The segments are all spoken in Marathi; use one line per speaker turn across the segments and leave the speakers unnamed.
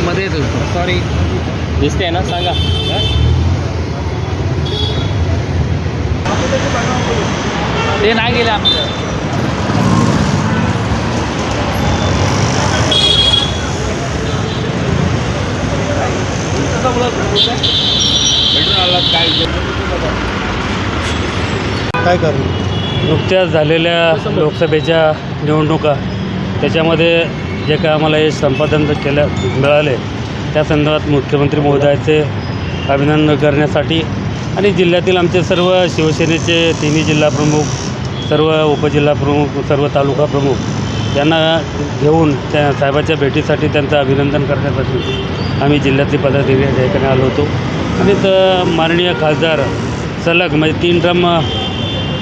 मध्ये येतो
सॉरी दिसते ना? सांगा.
ते नाही गेले आमचं
काय करू
नुकत्याच झालेल्या लोकसभेच्या निवडणुका त्याच्यामध्ये जे काय आम्हाला हे संपादन केल्या मिळाले त्या संदर्भात मुख्यमंत्री महोदयाचे अभिनंदन करण्यासाठी आणि जिल्ह्यातील आमचे सर्व शिवसेनेचे तिन्ही जिल्हाप्रमुख सर्व उपजिल्हाप्रमुख सर्व तालुका प्रमुख यांना घेऊन त्या साहेबाच्या भेटीसाठी त्यांचं अभिनंदन करण्यासाठी आम्ही जिल्ह्यातली पदाधिकारी या ठिकाणी आलो होतो. आणि तर माननीय खासदार सलग म्हणजे तीन ड्रम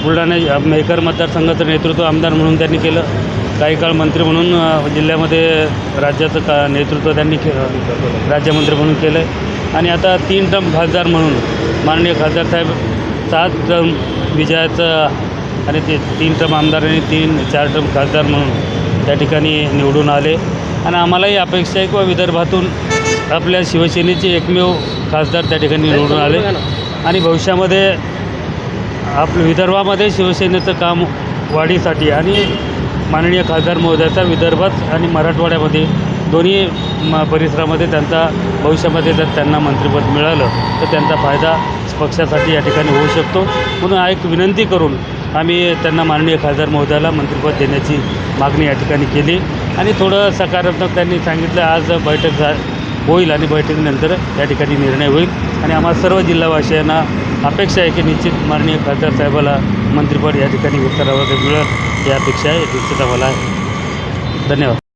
बुलढाणा मेकर मतदारसंघाचं नेतृत्व आमदार म्हणून त्यांनी केलं. काही काळ मंत्री म्हणून जिल्ह्यामध्ये राज्याचं का नेतृत्व त्यांनी के राज्यमंत्री म्हणून केलं आहे आणि आता तीन टर्म खासदार म्हणून माननीय खासदार साहेब सात टर्म विजयाचं आणि ते तीन टर्म आमदार आणि तीन चार टर्म खासदार म्हणून त्या ठिकाणी निवडून आले. आणि आम्हालाही अपेक्षा आहे किंवा विदर्भातून आपल्या शिवसेनेचे एकमेव खासदार त्या ठिकाणी निवडून आले. आणि भविष्यामध्ये आपलं विदर्भामध्ये शिवसेनेचं काम वाढीसाठी आणि माननीय खासदार महोदयाचा विदर्भात आणि मराठवाड्यामध्ये दोन्ही म परिसरामध्ये त्यांचा भविष्यामध्ये जर त्यांना मंत्रिपद मिळालं तर त्यांचा फायदा पक्षासाठी या ठिकाणी होऊ शकतो. म्हणून हा एक विनंती करून आम्ही त्यांना माननीय खासदार महोदयाला मंत्रिपद देण्याची मागणी या ठिकाणी केली. आणि थोडं सकारात्मक त्यांनी सांगितलं आज बैठक झा होईल आणि बैठकीनंतर या ठिकाणी निर्णय होईल. आणि आम्हाला सर्व जिल्हावासियांना अपेक्षा आहे की निश्चित माननीय खासदार साहेबाला मंत्रिपद या ठिकाणी उत्तरावर मिळेल. यापेक्षा अपेक्षा आहे मला आहे. धन्यवाद.